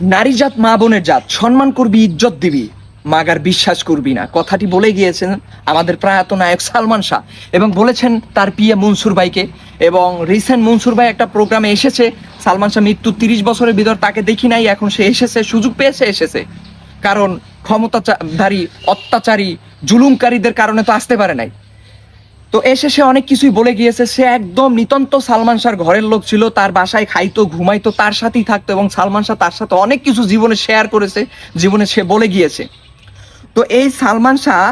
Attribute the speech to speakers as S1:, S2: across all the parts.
S1: নারীজাত মা বোনের জাত, সম্মান করবি, ইজ্জত দিবি। মাগার বিশ্বাস করবি না। কথাটি বলে গিয়েছেন আমাদের প্রয়াত নায়ক সালমান শাহ এবং বলেছেন তার পিএ মনসুর ভাইকে এবং রিসেন্ট মনসুর ভাই একটা প্রোগ্রামে এসেছে। সালমান শাহ মৃত্যু তিরিশ বছরের ভিতর তাকে দেখি নাই, এখন সে এসেছে, সুযোগ পেয়েছে, এসেছে। কারণ ক্ষমতাধারী অত্যাচারী, জুলুমকারীদের কারণে তো আসতে পারে নাই। তো এসে সে অনেক কিছুই বলে গিয়েছে। সে একদম নিতন্ত সালমান শাহর ঘরের লোক ছিল, তার বাসায় খাইতো, ঘুমাইতো, তার সাথেই থাকতো এবং সালমান শাহ তার সাথে অনেক কিছু জীবনে শেয়ার করেছে, জীবনে সে বলে গিয়েছে। তো এই সালমান শাহ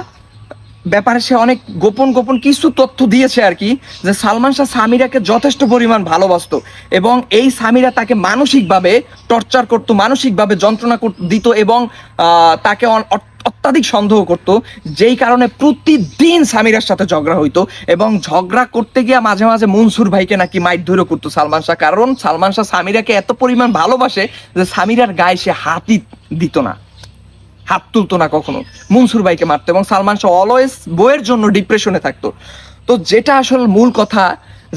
S1: ব্যাপারে সে অনেক গোপন গোপন কিছু তথ্য দিয়েছে আর কি, যে সালমান শাহ সামিরাকে যথেষ্ট পরিমাণ ভালোবাসতো এবং এই সামিরা তাকে মানসিকভাবে টর্চার করতো, মানসিকভাবে যন্ত্রণা দিত এবং তাকে অত্যাধিক সন্দেহ করত, যেই কারণে প্রতিদিন সামিরার সাথে ঝগড়া হইতো এবং ঝগড়া করতে গিয়ে মাঝে মাঝে মনসুর ভাইকে নাকি মাইট ধরে করতো সালমান শাহ। কারণ সালমান শাহ সামিরাকে এত পরিমাণ ভালোবাসে যে সামিরার গায়ে সে হাতই দিত না, হাত তুলতো না কখনো। মনসুর ভাইকে মারতো এবং সালমান শাহ অলওয়েজ বইয়ের জন্য ডিপ্রেশনে থাকতো। তো যেটা আসলে মূল কথা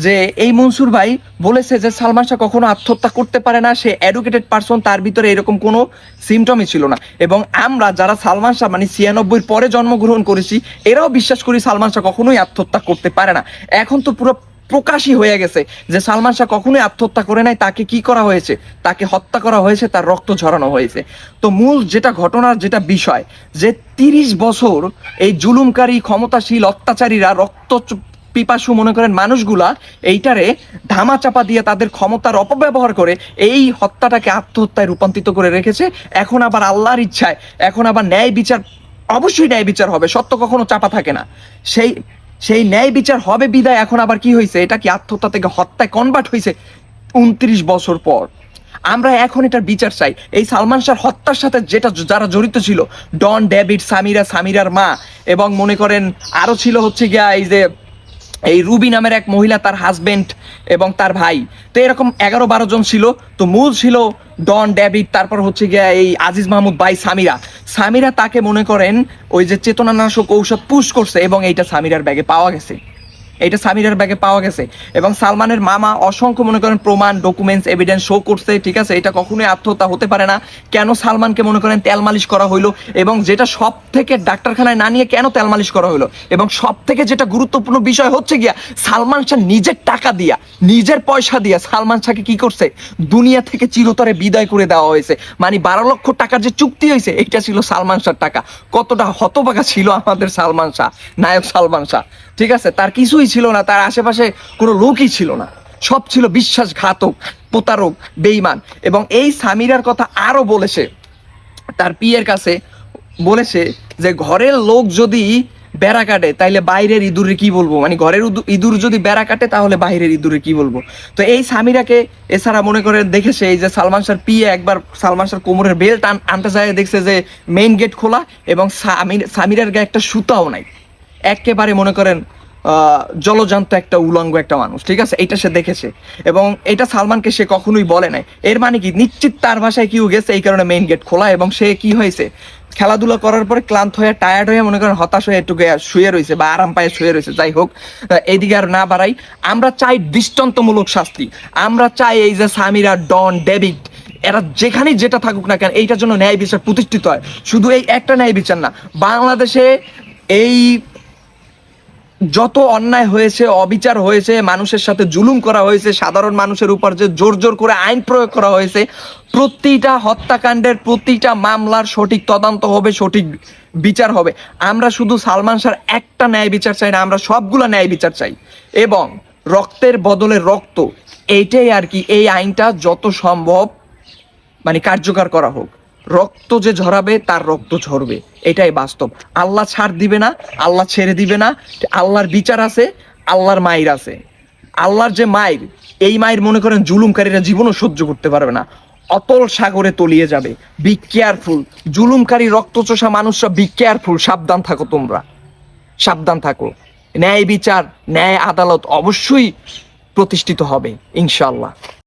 S1: যে এই মনসুর ভাই বলেছে যে সালমান শাহ কখনো আত্মহত্যা করতে পারে না, সে এডুকেটেড পারসন তার ভিতরে এরকম কোনো সিমটমই ছিল না। এবং আমরা যারা সালমান শাহ মানে ছিয়ানব্বই পরে জন্মগ্রহণ করেছি, এরাও বিশ্বাস করি সালমান শাহ কখনোই আত্মহত্যা করতে পারে না। এখন তো পুরো প্রকাশই হয়ে গেছে যে সালমান শাহ কখনোই আত্মহত্যা করে নাই, তাকে কি করা হয়েছে? তাকে হত্যা করা হয়েছে, তার রক্ত ঝরানো হয়েছে। তো মূল যেটা ঘটনার যেটা বিষয়, যে তিরিশ বছর এই জুলুমকারী, ক্ষমতাশীল, অত্যাচারীরা রক্ত পিপাসু মনে করেন মানুষগুলা এইটারে ধামা চাপা দিয়ে তাদের ক্ষমতার অপব্যবহার করে এই হত্যাটাকে আত্মহত্যায় রূপান্তরিত করে রেখেছে। এখন আবার আল্লাহর ইচ্ছায়, এখন আবার ন্যায় বিচার, অবশ্যই ন্যায় বিচার হবে, সত্য কখনো চাপা থাকে না। সেই সেই ন্যায় বিচার হবে বিদায়, এখন আবার কি হয়েছে এটা কি আত্মহত্যা থেকে হত্যায় কনভার্ট হয়েছে উনত্রিশ বছর পর। আমরা এখন এটার বিচার চাই। এই সালমান শাহর হত্যার সাথে যেটা যারা জড়িত ছিল, ডন ডেভিড, সামিরা, সামিরার মা, এবং মনে করেন আরও ছিল হচ্ছে গিয়া এই যে এই রুবি নামের এক মহিলা তার হাজবেন্ড এবং তার ভাই। তো এরকম এগারো বারো জন ছিল। তো মূল ছিল ডন, ডেভিড, তারপর হচ্ছে গিয়া এই আজিজ মাহমুদ ভাই সামিরা। সামিরা তাকে মনে করেন ওই যে চেতনানাশক ঔষধ পুশ করছে এবং এইটা সামিরার ব্যাগে পাওয়া গেছে। এটা সামিরার ব্যাগে পাওয়া গেছে। এবং সালমানের মামা অসংখ্য মনে করেন প্রমাণ ডকুমেন্টস এভিডেন্স শো করছে, ঠিক আছে? এটা কখনোই আত্মহত্যা হতে পারে না। কেন সালমানকে মনে করেন তেল মালিশ করা হইল? এবং যেটা সব থেকে ডাক্তারখানায় না নিয়ে কেন তেল মালিশ করা হইল? এবং সব থেকে যেটা গুরুত্বপূর্ণ বিষয় হচ্ছে গিয়া, সালমান শাহ নিজের টাকা দিয়া, নিজের পয়সা দিয়া সালমান শাহকে কি করছে? দুনিয়া থেকে চিরতরে বিদায় করে দেওয়া হয়েছে। মানে বারো লক্ষ টাকার যে চুক্তি হয়েছে, এটা ছিল সালমান শাহর টাকা। কতটা হতবাকা ছিল আমাদের সালমান শাহ, নায়ক সালমান শাহ। ঠিক আছে? তার কিছুই ছিল না, তার আশেপাশে কোনো লোকই ছিল না। সব ছিল বিশ্বাসঘাতক, প্রতারক বেইমান এবং এই সামিরার কথা আরও বলেছে, তার পিয়ের কাছে বলেছে যে, ঘরের লোক যদি বেড়া কাটে, তাইলে বাইরের ইঁদুরে কি বলব? মানে ঘরের ইঁদুর যদি বেড়া কাটে, তাহলে বাইরের ইঁদুরে কি বলব? তো এই সামিরাকে এছাড়া মনে করে দেখেছে, এই যে সালমান শাহর পিয়ে একবার সালমান শাহর কোমরের বেল্ট আন- আনতে যায়, দেখছে যে মেইন গেট খোলা এবং সামির সামিরার গায়ে একটা সুতাও নাই। একেবারে মনে করেন জলজান্ত একটা উলঙ্গ একটা মানুষ ঠিক আছে? এটা সে দেখেছে। এবং এটা সালমানকে সে কখনোই বলে নাই। এর মানে কি? নিশ্চিত তার ভাষায় কেউ গেছে এই কারণে মেইন গেট খোলা এবং সে কি হয়েছে? খেলাধুলা করার পরে ক্লান্ত হয়ে টায়ার্ড হয়ে মনে করেন হতাশ হয়ে একটু শুয়ে রয়েছে বা আরাম পায়ে শুয়ে রয়েছে। যাই হোক আহ, এইদিকে আর না বাড়াই। আমরা চাই দৃষ্টান্তমূলক শাস্তি। আমরা চাই এই যে সামিরা ডন ডেভিড এরা যেখানেই যেটা থাকুক না কেন এইটার জন্য ন্যায় বিচার প্রতিষ্ঠিত হয়। শুধু এই একটা ন্যায় বিচার না বাংলাদেশে এই যত অন্যায় হয়েছে, অবিচার হয়েছে, মানুষের সাথে জুলুম করা হয়েছে, সাধারণ মানুষের উপর যে জোর জোর করে আইন প্রয়োগ করা হয়েছে, প্রতিটা হত্যাকাণ্ডের প্রতিটা মামলার সঠিক তদন্ত হবে, সঠিক বিচার হবে। আমরা শুধু সালমান শাহর একটা ন্যায় বিচার চাই না, আমরা সবগুলো ন্যায় বিচার চাই। এবং রক্তের বদলে রক্ত, এইটাই আর কি, এই আইনটা যত সম্ভব মানে কার্যকর করা হোক। রক্ত যে ঝরাবে, তার রক্ত ঝরবে। এটাই বাস্তব। আল্লাহ ছাড় দিবে না, আল্লাহ ছেড়ে দিবে না। আল্লাহর বিচার আছে, আল্লাহর মায়ের আছে। আল্লাহর যে মায়ের, এই মায়ের মনে করেন জুলুমকারীরা জীবনও সহ্য করতে পারবে না। অতল সাগরে তলিয়ে যাবে। বি কেয়ারফুল জুলুমকারী রক্তচোষা মানুষরা বি কেয়ারফুল সাবধান থাকো তোমরা। সাবধান থাকো। ন্যায় বিচার, ন্যায় আদালত অবশ্যই প্রতিষ্ঠিত হবে ইনশাল্লাহ